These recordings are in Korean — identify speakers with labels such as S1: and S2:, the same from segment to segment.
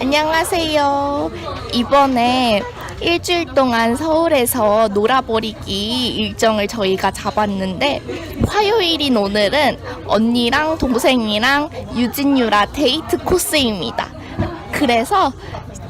S1: 안녕하세요. 이번에 일주일 동안 서울에서 놀아버리기 일정을 저희가 잡았는데 화요일인 오늘은 언니랑 동생이랑 유진유라 데이트 코스입니다. 그래서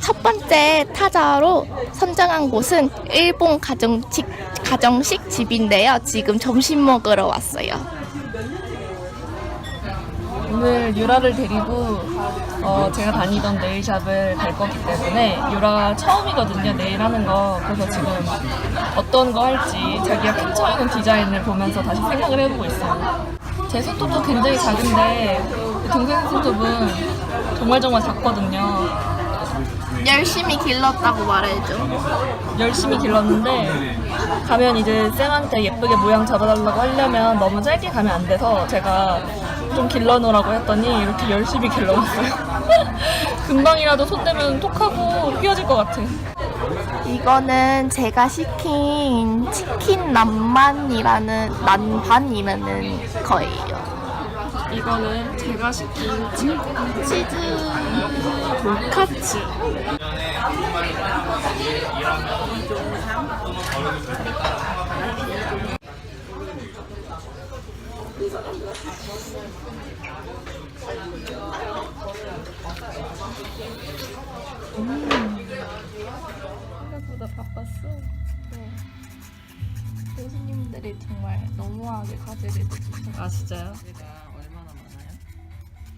S1: 첫 번째 타자로 선정한 곳은 일본 가정식, 가정식 집인데요. 지금 점심 먹으러 왔어요.
S2: 오늘 유라를 데리고 어, 제가 다니던 네일샵을 갈 거기 때문에 유라가 처음이거든요 네일 하는 거. 그래서 지금 어떤 거 할지 자기가 펼쳐있는 디자인을 보면서 다시 생각을 해보고 있어요. 제 손톱도 굉장히 작은데 동생 손톱은 정말 정말 작거든요.
S1: 열심히 길렀다고 말해줘.
S2: 열심히 길렀는데 가면 이제 쌤한테 예쁘게 모양 잡아달라고 하려면 너무 짧게 가면 안 돼서 제가 좀 길러놓으라고 했더니 이렇게 열심히 길러놨어요. 금방이라도 손 대면 톡하고 휘어질 것 같아.
S1: 이거는 제가 시킨 치킨 남만이라는 난반이라는 거예요.
S2: 이거는 제가 시킨
S1: 치즈
S2: 돈카츠. 생각보다 바빴어.
S1: 교수님들이 정말 너무하게 과제를 내주셔서
S2: 아 진짜요?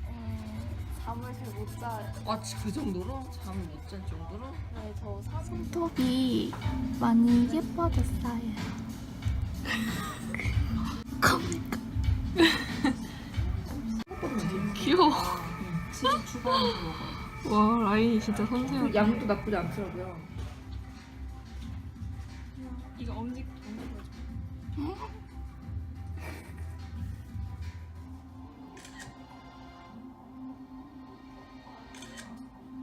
S1: 음, 잠을 잘 못 자요.
S3: 아, 그 정도로? 잠을 못 잘 정도로?
S1: 네, 저 사진톱이 많이 예뻐졌어요.
S2: 와 라인이 진짜 섬세하다.
S3: 양도 나쁘지 않더라고요.
S2: 이거 엄지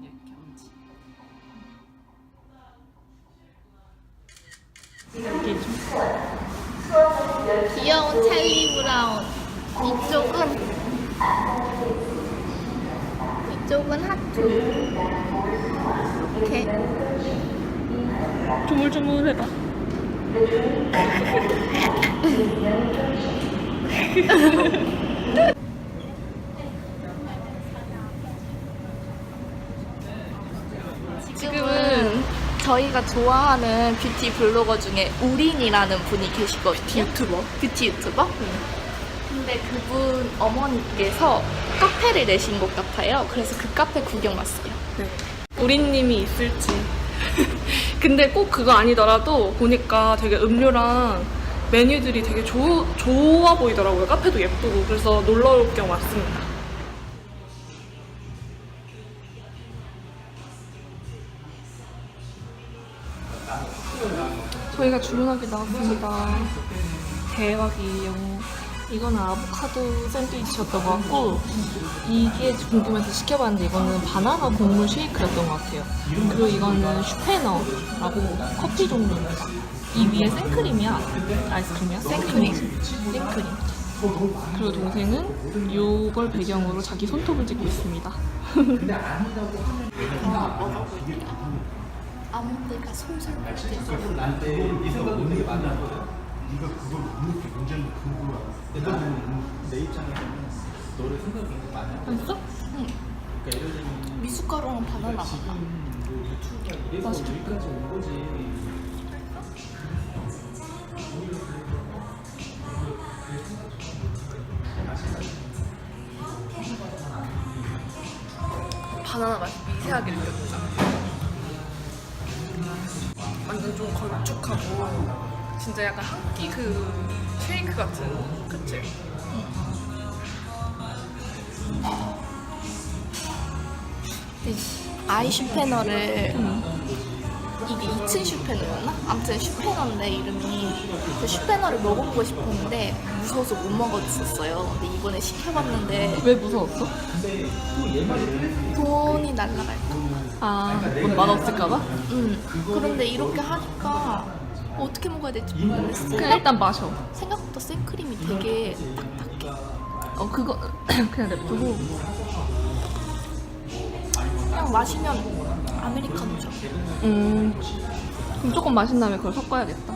S3: 이렇게 엄지.
S2: 이렇게 좀
S1: 귀여운 찰리 브라운. 이쪽은 이쪽은 하트. 이렇게
S2: 조물조물해봐.
S1: 지금은 저희가 좋아하는 뷰티 블로거 중에 우린이라는 분이 계시거든요. 뷰티 유튜버? 뷰티 유튜버? 근데 그분 어머니께서 카페를 내신 것 같아요. 그래서 그 카페 구경 왔어요.
S2: 우리님이 있을지. 근데 꼭 그거 아니더라도 보니까 되게 음료랑 메뉴들이 되게 조, 좋아 보이더라고요. 카페도 예쁘고. 그래서 놀러 올 겸 왔습니다. 저희가 주문하게 나왔습니다. 대박이에요. 이거는 아보카도 샌드위치였던 것 같고 이게 궁금해서 시켜봤는데 이거는 바나나 곡물 쉐이크였던 것 같아요. 그리고 이거는 슈페너라고 커피 종류입니다. 이 위에 생크림이야. 아이스크림이야? 생크림. 생크림. 그리고 동생은 이걸 배경으로 자기 손톱을 찍고 있습니다.
S1: 아몬드가 솔솔
S4: 네가 그걸 못 느끼 문제는 그거야. 나는 내 입장에서는 너를 생각이 많이 하고
S2: 맛있어?
S4: 그러니까 예를 들면
S1: 미숫가루는 바나나 맛.
S4: 뭐 유튜브가 이래서 여기까지 온 거지.
S2: 바나나 맛이 미세하게 느껴진다. 완전 좀 걸쭉하고 진짜 약간 한 끼 그 쉐이크 같은 그치?
S1: 아이 슈페너를 이게 2층 슈페너였나? 아무튼 슈페너인데 이름이 그 슈페너를 먹어보고 싶었는데 무서워서 못 먹었었어요. 근데 이번에 시켜봤는데
S2: 왜 무서웠어?
S1: 돈이 날라갈까?
S2: 아, 뭐 맛없을까봐?
S1: 응. 그런데 이렇게 하니까 어떻게 먹어야 될지 모르겠어.
S2: 그냥 일단 마셔.
S1: 생각보다 생크림이 되게 딱딱해.
S2: 어, 그거 그냥 냅두고
S1: 그냥 마시면 아메리카노죠.
S2: 음. 그럼 조금 마신 다음에 그걸 섞어야겠다.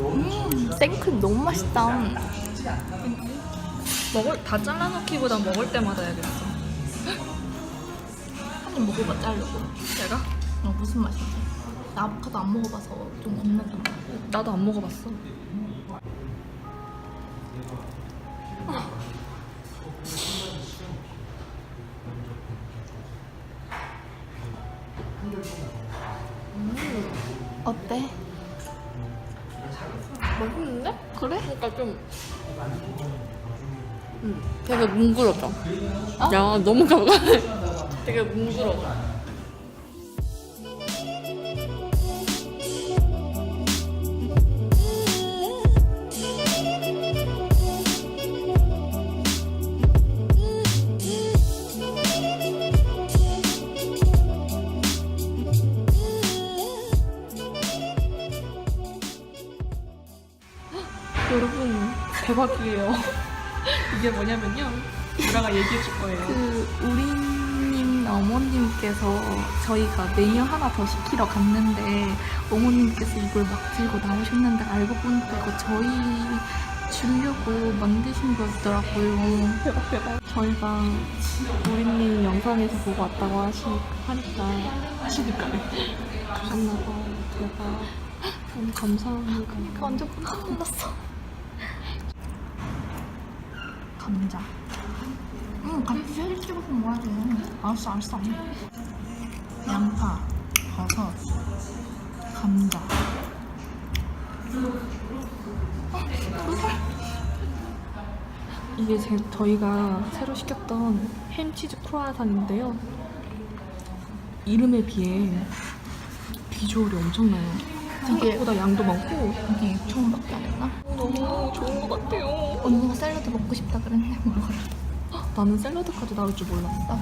S1: 음, 생크림 너무 맛있다.
S2: 먹을 다 잘라놓기보다 먹을 때마다 해야겠어.
S1: 한 입 먹어봐, 자르고.
S2: 내가?
S1: 어, 무슨 맛이지? 나 아보카도 안 먹어봐서 좀 겁나더라.
S2: 나도 안 먹어봤어.
S1: 어때?
S2: 맛있는데?
S1: 그래?
S2: 그러니까 좀. 음, 되게 뭉그러져. 야, 너무 가까이. 되게 뭉그러져. 여러분, 대박이에요. 이게 뭐냐면요. 유라가 얘기해 줄 거예요.
S1: 그 우리님 어머님께서 저희가 메뉴 하나 더 시키러 갔는데 어머님께서 이걸 막 들고 나오셨는데 알고 보니까 이거 저희 주려고 만드신 거였더라고요.
S2: 대박, 대박.
S1: 저희가 우리님 영상에서 보고 왔다고 하시, 하니까
S2: 하시니까요.
S1: 가셨나봐. 대박. 너무 감사합니다. 완전 깜짝 놀랐어. 감자. 응, 같이 사진 찍어서 먹어야 돼. 알았어, 알았어. 양파, 버섯, 감자.
S2: 이게 제, 저희가 새로 시켰던 햄치즈 크루아상인데요. 이름에 비해 비주얼이 엄청나요. 생각보다 양도 많고
S1: 이게 6,000원밖에 안 했나?
S2: 너무 좋은 것 같아요.
S1: 언니가 샐러드 먹고 싶다 그랬네, 먹어라.
S2: 나는 샐러드까지 나올 줄 몰랐어.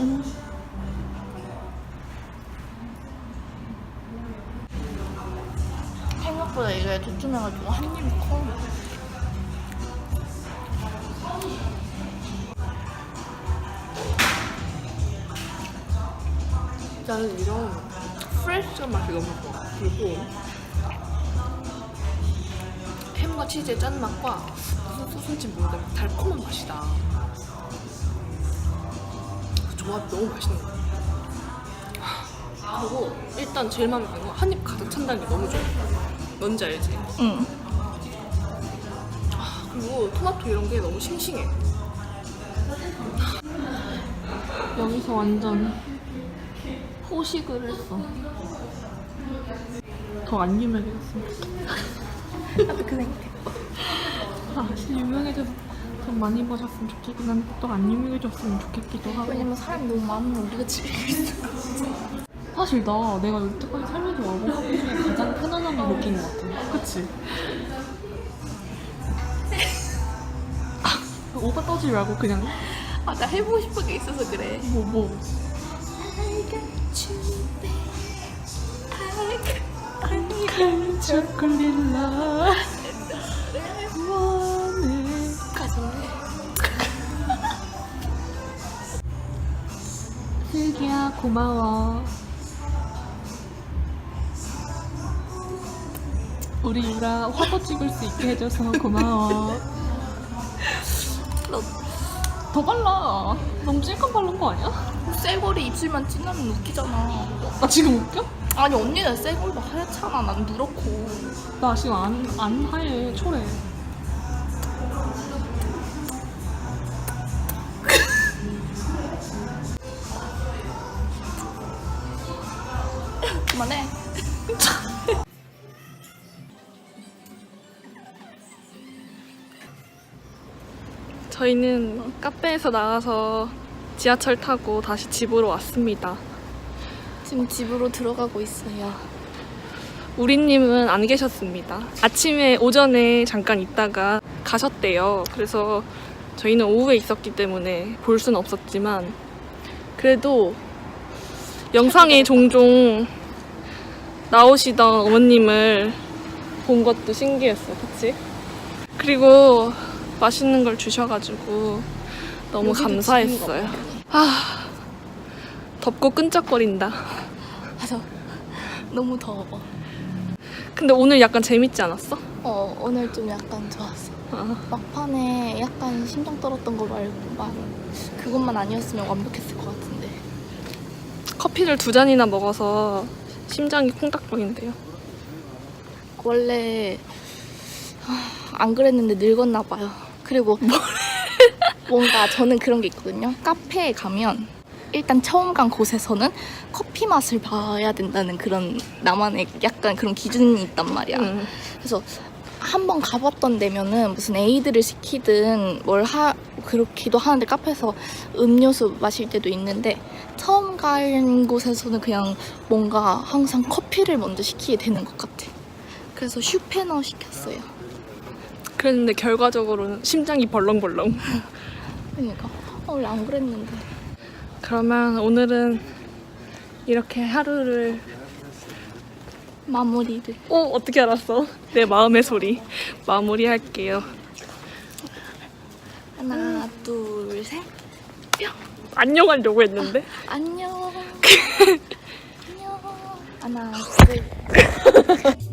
S1: 음. 생각보다 이게 두툼해가지고 한 입이 커.
S2: 나는 이런 프레쉬한 맛이 너무 좋아. 그리고 햄과 치즈의 짠맛과 무슨 소스인지 모르겠는데 달콤한 맛이다. 그 조합이 너무 맛있는 것 같아. 그리고 일단 제일 마음에 드는 건 한입 가득 찬다는 게 너무 좋아. 뭔지 알지?
S1: 응.
S2: 그리고 토마토 이런 게 너무 싱싱해. 여기서 완전 호식을 했어. 더안 좋겠다.
S1: 나도 그 생각 해.
S2: 아, 유명해져서 더 많이 마셨으면 좋겠긴 한데 또 안 유명해졌으면 좋겠기도 하고.
S1: 왜냐면 사람이 너무 많으면 우리가 있어.
S2: 사실 나 내가 여태까지 살면서 와본 학교 중에 가장 편안함을 느낀 것 같아. 그치? 아, 오빠 떠지 말고 그냥
S1: 아, 나 해보고 싶은 게 있어서 그래.
S2: 뭐 뭐. 초콜릿 라 원해
S1: 가슴에.
S2: 슬기야 고마워 우리 유라 화보 찍을 수 있게 해줘서 고마워
S1: 너
S2: 더 발라 너무 찔끔 바른 거 아니야?
S1: 쇠고리 입술만 진하면 웃기잖아.
S2: 나 지금 웃겨?
S1: 아니 언니는 쇠고리가 하얗잖아. 난 누렇고.
S2: 나 지금 안, 안 하얘 초래
S1: 그만해.
S2: 저희는 카페에서 나와서 지하철 타고 다시 집으로 왔습니다
S1: 지금 집으로 들어가고 있어요.
S2: 우리님은 안 계셨습니다. 아침에 오전에 잠깐 있다가 가셨대요. 그래서 저희는 오후에 있었기 때문에 볼 수는 없었지만 그래도 영상에 종종 나오시던 어머님을 본 것도 신기했어. 그치? 그리고 맛있는 걸 주셔가지고 너무 감사했어요. 아 덥고 끈적거린다.
S1: 맞아. 너무 더워.
S2: 근데 오늘 약간 재밌지 않았어?
S1: 어 오늘 좀 약간 좋았어.
S2: 아,
S1: 막판에 약간 심장 떨었던 거 말고 막 그것만 아니었으면 완벽했을 것 같은데.
S2: 커피를 두 잔이나 먹어서 심장이 콩닥거린대요.
S1: 원래 아, 안 그랬는데 늙었나 봐요. 그리고 뭔가 저는 그런 게 있거든요. 카페에 가면 일단 처음 간 곳에서는 커피 맛을 봐야 된다는 그런 나만의 약간 그런 기준이 있단 말이야.
S2: 음.
S1: 그래서 한번 가봤던 데면은 무슨 에이드를 시키든 뭘 하 그렇기도 하는데 카페에서 음료수 마실 때도 있는데 처음 간 곳에서는 그냥 뭔가 항상 커피를 먼저 시키게 되는 것 같아. 그래서 슈페너 시켰어요.
S2: 그랬는데 결과적으로는 심장이 벌렁벌렁.
S1: 그러니까 어, 원래 안 그랬는데.
S2: 그러면 오늘은 이렇게 하루를
S1: 마무리를.
S2: 어 어떻게 알았어? 내 마음의 소리 마무리할게요.
S1: 하나, 둘, 셋.
S2: 안녕 하려고 했는데
S1: 안녕. 안녕. 하나, 둘.